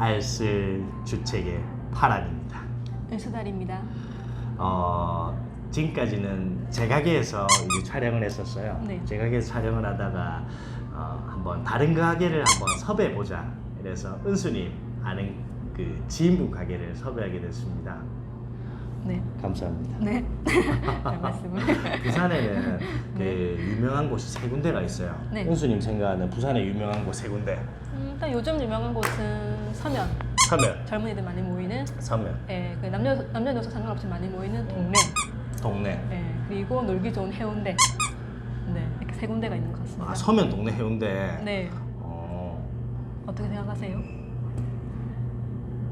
알쓸 주책의 파란입니다. 수달입니다. 어, 지금까지는 제 가게에서 이제 촬영을 했었어요. 네. 제 가게에서 촬영을 하다가 어, 한번 다른 가게를 한번 섭외해 보자. 그래서 은수님 아는 그 지인분 가게를 섭외하게 됐습니다. 네. 감사합니다. 네. 별 말씀을. 부산에는 그 유명한 곳이 세 군데가 있어요. 네. 은수님 생각하는 부산의 유명한 곳 세 군데. 음, 일단 요즘 유명한 곳은 서면. 서면, 젊은이들 많이 모이는 서면, 예, 그 남녀 남녀노소 상관없이 많이 모이는 동네. 동네. 예, 그리고 놀기 좋은 해운대. 네, 이렇게 세 군데가 있는 것 같습니다. 아 서면 동네 해운대. 네. 어, 어떻게 생각하세요?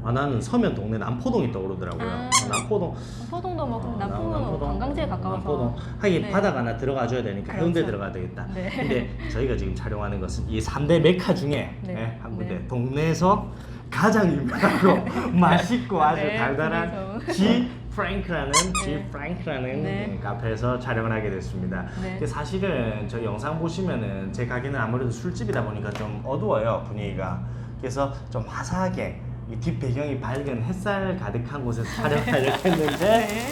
아 나는 서면 동네 남포동이 떠오르더라고요. 아. 남포동. 포동도 뭐 어, 남포동. 관광지에 가까워서. 남포동. 하긴 네. 바다가 하나 들어가줘야 되니까 해운대 그렇죠. 들어가야 되겠다. 네. 근데 저희가 지금 촬영하는 것은 이 3대 메카 중에 네. 예, 한 군데 네. 동네에서 가장 유명하고 맛있고 아주 네, 달달한. G 프랭크라는 G 네. 프랭크라는 네. 카페에서 촬영을 하게 됐습니다. 네. 근데 사실은 저 영상 보시면은 제 가게는 아무래도 술집이다 보니까 좀 어두워요 분위기가. 그래서 좀 화사하게 이 뒷 배경이 밝은 햇살 가득한 곳에서 촬영하려고 했는데 네.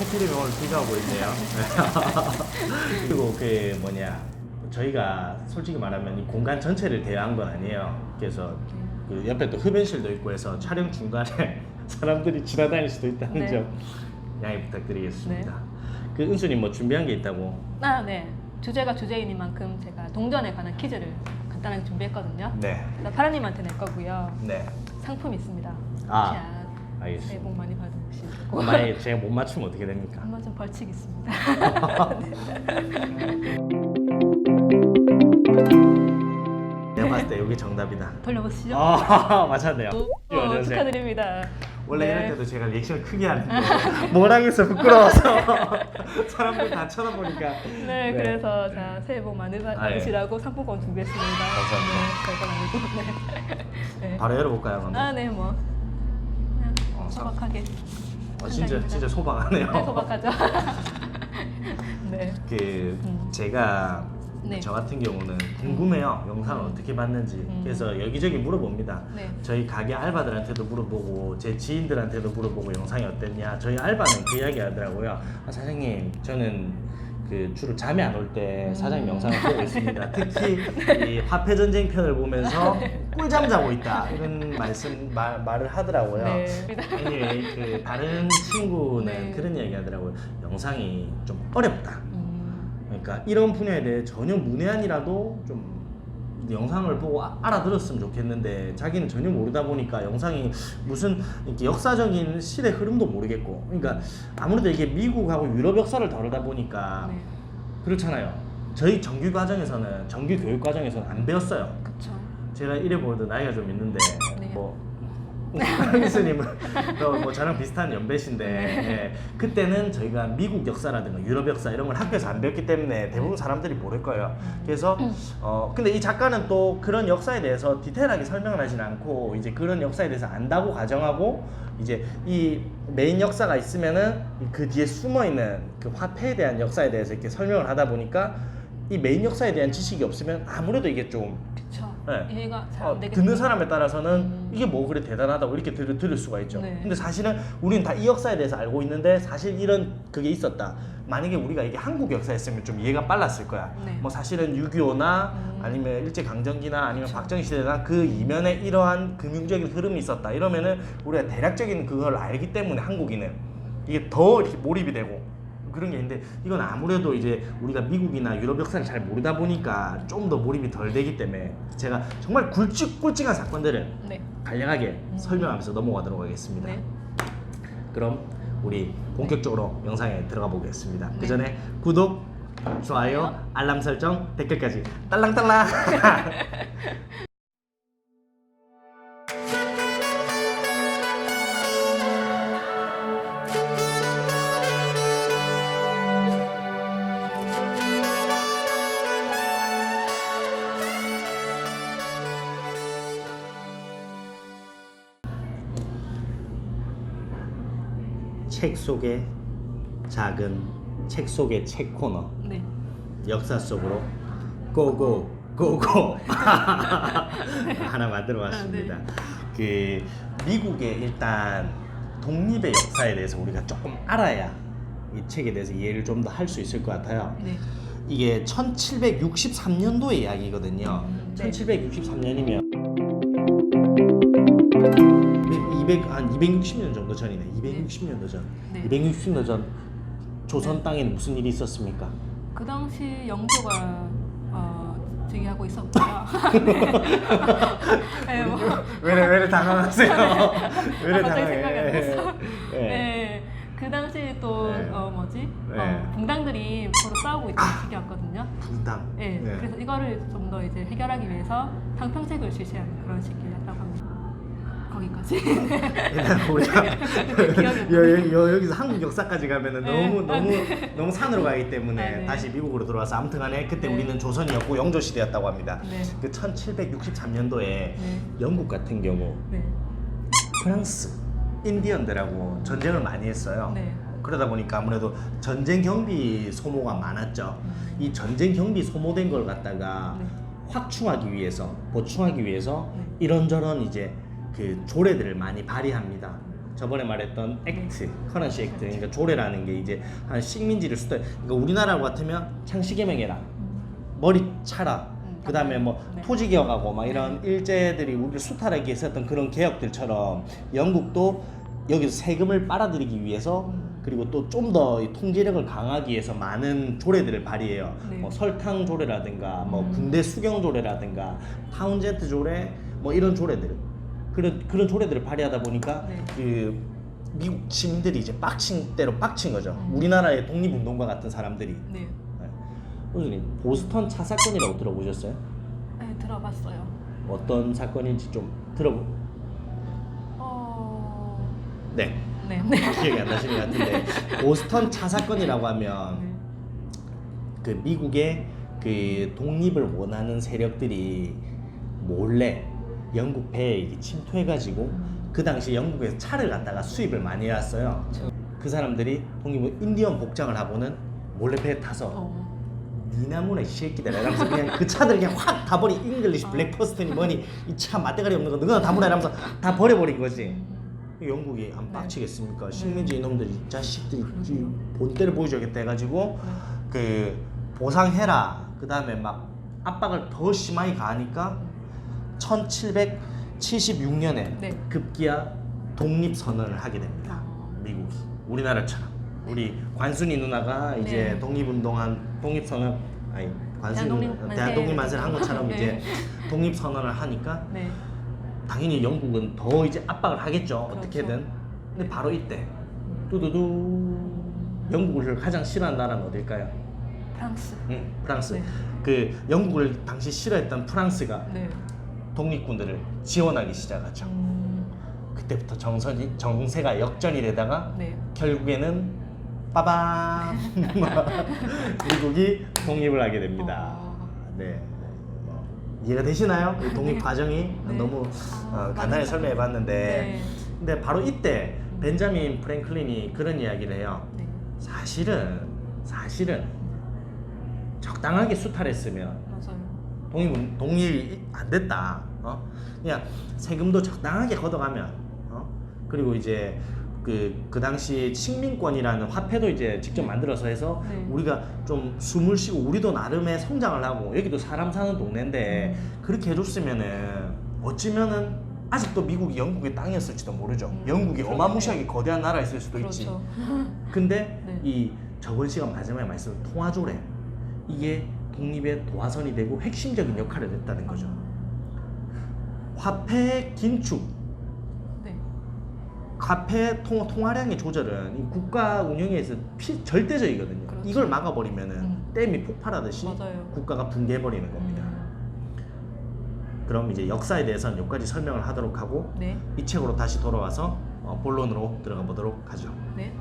해피리가 오늘 비가 오고 있네요. 그리고 그 뭐냐 저희가 솔직히 말하면 이 공간 전체를 대여한 건 아니에요. 그래서 그 옆에 또 흡연실도 있고 해서 촬영 중간에 사람들이 지나다닐 수도 있다는 네. 점 양해 부탁드리겠습니다. 그 은수님 뭐 준비한 게 있다고? 아, 네. 주제가 주제이니만큼 제가 동전에 관한 퀴즈를 간단하게 준비했거든요. 네, 일단 파라님한테 낼 거고요. 네. 상품 있습니다. 아, 자, 새해 알겠습니다. 복 많이 받으시고. 만약에 제가 못 맞추면 어떻게 됩니까? 한번 좀 벌칙 있습니다. 내가 봤을 때 여기 정답이다. 돌려보시죠. 아 맞았네요. 오, 연습생. 축하드립니다. 원래 네. 이럴 때도 제가 리액션 크게 하는데 뭐라겠어 부끄러워서 사람들 다 쳐다보니까 네, 그래서 자 새해 복 많이 아, 예. 받으시라고 상품권 준비했습니다. 감사합니다. 네, 별건 아니고. 네. 네. 바로 열어볼까요 그럼? 아, 네, 뭐 그냥 어, 소박하게. 어, 진짜. 진짜 소박하네요. 네, 소박하죠. 네. 그 음. 제가 네. 저 같은 경우는 궁금해요. 영상을 어떻게 봤는지. 음. 그래서 여기저기 물어봅니다. 네. 저희 가게 알바들한테도 물어보고 제 지인들한테도 물어보고 영상이 어땠냐. 저희 알바는 그 이야기 하더라고요. 아, 사장님 저는 그 주로 잠이 안 올 때 사장님 음. 영상을 보고 있습니다. 특히 이 화폐 전쟁 편을 보면서 꿀잠 자고 있다. 이런 말씀 말, 말을 하더라고요. 네. 아니 그 다른 친구는 네. 그런 이야기 하더라고요. 영상이 좀 어렵다. 음, 그러니까 이런 분야에 대해 전혀 문외한이라도 좀 영상을 보고 아- 알아들었으면 좋겠는데 자기는 전혀 모르다 보니까 영상이 무슨 이렇게 역사적인 시대 흐름도 모르겠고 그러니까 아무래도 이게 미국하고 유럽 역사를 다루다 보니까 네. 그렇잖아요. 저희 정규 과정에서는 정규 교육 과정에서는 안 배웠어요. 그쵸. 제가 이래 보여도 나이가 좀 있는데 네. 뭐 교수님은 뭐 저랑 비슷한 연배신데 네. 예, 그때는 저희가 미국 역사라든가 유럽 역사 이런 걸 학교에서 안 배웠기 때문에 대부분 사람들이 모를 거예요. 그래서 어 근데 이 작가는 또 그런 역사에 대해서 디테일하게 설명을 하진 않고 이제 그런 역사에 대해서 안다고 가정하고 이제 이 메인 역사가 있으면은 그 뒤에 숨어 있는 그 화폐에 대한 역사에 대해서 이렇게 설명을 하다 보니까 이 메인 역사에 대한 지식이 없으면 아무래도 이게 좀 그쵸. 네. 잘 어, 듣는 사람에 따라서는 음. 이게 뭐 그래 대단하다고 이렇게 들, 들을 수가 있죠. 네. 근데 사실은 우리는 다 이 역사에 대해서 알고 있는데 사실 이런 그게 있었다. 만약에 우리가 이게 한국 역사였으면 좀 이해가 빨랐을 거야. 네. 뭐 사실은 6.25나 음. 아니면 일제 강점기나 아니면 그쵸. 박정희 시대나 그 이면에 이러한 금융적인 흐름이 있었다. 이러면은 우리가 대략적인 그걸 알기 때문에 한국인은 이게 더 이렇게 몰입이 되고 그런 게 있는데 이건 아무래도 이제 우리가 미국이나 유럽 역사를 잘 모르다 보니까 좀 더 몰입이 덜 되기 때문에 제가 정말 굵직굵직한 사건들을 네. 간략하게 음. 설명하면서 넘어가도록 하겠습니다. 네. 그럼 우리 본격적으로 영상에 들어가 보겠습니다. 네. 그 전에 구독, 좋아요, 알람 설정, 댓글까지 딸랑딸랑. 책 속의 작은 책 속의 책 코너 네. 역사 속으로 고고 고고 하나 만들어 봤습니다. 그 미국의 일단 독립의 역사에 대해서 우리가 조금 알아야 이 책에 대해서 이해를 좀 더 할 수 있을 것 같아요. 네. 이게 1763년도의 이야기거든요. 음, 네. 1763년이면 200, 한 260년 정도 전이네. 260년도 전. 네. 260년 전 조선 땅에는 무슨 일이 있었습니까? 그 당시 영조가 어, 즉위하고 있었고요. 네. 네, 뭐, 왜래 왜래 당황하세요? 왜래 아, 갑자기 생각이 안 났어. 네. 네. 그 당시 또 네. 어, 뭐지? 네. 어, 분당들이 서로 싸우고 있던 시기였거든요. 분당. 네. 네. 그래서 이거를 좀 더 이제 해결하기 위해서 상평책을 실시한 그런 시기였다고 합니다. 거기까지. 일단 안 여, 여, 여기서 한국 역사까지 가면은 네. 너무 아, 너무 너무 산으로 가기 때문에 아, 네. 다시 미국으로 돌아와서 아무튼간에 그때 네. 우리는 조선이었고 영조 시대였다고 합니다. 네. 그 1763년도에 네. 영국 같은 경우 네. 프랑스 인디언들하고 전쟁을 많이 했어요. 네. 그러다 보니까 아무래도 전쟁 경비 소모가 많았죠. 이 전쟁 경비 소모된 걸 갖다가 네. 확충하기 위해서 보충하기 위해서 네. 이런저런 이제 그 조례들을 많이 발의합니다. 저번에 말했던 액트, 커런시 액트, 그러니까 조례라는 게 이제 한 식민지를 수도, 그러니까 우리나라 같으면 창씨개명해라, 머리 차라, 음, 그 다음에 뭐 네. 토지 개혁하고 막 이런 일제들이 우리를 수탈하기 위해서 했던 그런 개혁들처럼 영국도 여기서 세금을 빨아들이기 위해서 음. 그리고 또 좀 더 통제력을 강하기 위해서 많은 조례들을 발의해요. 네. 뭐 설탕 조례라든가 뭐 음. 군대 수경 조례라든가 타운젠트 조례 뭐 이런 조례들 그런 그런 조례들을 발의하다 보니까 네. 그 미국 시민들이 이제 빡친 대로 빡친 거죠. 음. 우리나라의 독립운동가 같은 사람들이. 네. 네. 교수님 보스턴 차 사건이라고 들어보셨어요? 네, 들어봤어요. 어떤 사건인지 좀 들어보. 어... 네. 네. 네. 기억이 안 나시는 것 같은데 보스턴 차 사건이라고 하면 네. 그 미국의 그 독립을 원하는 세력들이 몰래 영국 배에 침투해가지고 그 당시 영국에서 차를 갖다가 수입을 많이 해왔어요. 그 사람들이 독립을 인디언 복장을 하고는 몰래 배에 타서 어. 니나무나 이 새끼들 이러면서 그냥 그 차들 그냥 확 다 버리 잉글리시 아. 블랙퍼스트니 뭐니 이차 맛대가리 없는 거 너나 다 버려 이러면서 다 버려버린 거지. 영국이 안 네. 빡치겠습니까? 네. 식민지 이놈들이 이 자식들이 이 본때를 보여줘야겠다 해가지고 네. 그 보상해라 그 다음에 막 압박을 더 심하게 가하니까 1776년에 네. 급기야 독립 선언을 하게 됩니다. 어. 미국이 우리나라처럼 우리 관순이 누나가 이제 네. 독립운동한 독립 선언 아니 관순이 대한독립 누나 만세. 대한독립 만세를 한 것처럼 네. 이제 독립 선언을 하니까 네. 당연히 영국은 더 이제 압박을 하겠죠 그렇죠. 어떻게든 근데 바로 이때 뚜두두 영국을 가장 싫어하는 나라는 어딜까요? 프랑스. 응, 프랑스. 네. 그 영국을 당시 싫어했던 프랑스가 네. 독립군들을 지원하기 시작하죠. 음, 그때부터 정선이 정세가 역전이 되다가 네. 결국에는 빠밤 미국이 독립을 하게 됩니다. 어. 네. 뭐, 이해가 되시나요? 이 독립 네. 과정이 네. 너무 아, 어, 간단히 설명해봤는데, 네. 근데 바로 이때 벤자민 프랭클린이 그런 이야기를 해요. 네. 사실은 사실은 적당하게 수탈했으면 맞아요. 독립 독립이 안 됐다. 어? 그냥 세금도 적당하게 걷어가면 어? 그리고 이제 그, 그 당시 식민권이라는 화폐도 이제 직접 만들어서 해서 네. 우리가 좀 숨을 쉬고 우리도 나름의 성장을 하고 여기도 사람 사는 동네인데 그렇게 해줬으면은 어찌면은 아직도 미국이 영국의 땅이었을지도 모르죠. 음, 영국이 그러네요. 어마무시하게 거대한 나라였을 수도 있지. 그렇죠. 근데 네. 이 저번 시간 마지막에 말씀 통화조례 이게 독립의 도화선이 되고 핵심적인 역할을 했다는 거죠. 화폐 긴축, 네. 화폐 통, 통화량의 조절은 이 국가 운영에서 피, 절대적이거든요. 그렇죠. 이걸 막아버리면 은 음. 댐이 폭발하듯이 맞아요. 국가가 붕괴해버리는 겁니다. 음, 그럼 이제 역사에 대해서는 여기까지 설명을 하도록 하고 네. 이 책으로 다시 돌아와서 어, 본론으로 들어가 보도록 하죠. 네.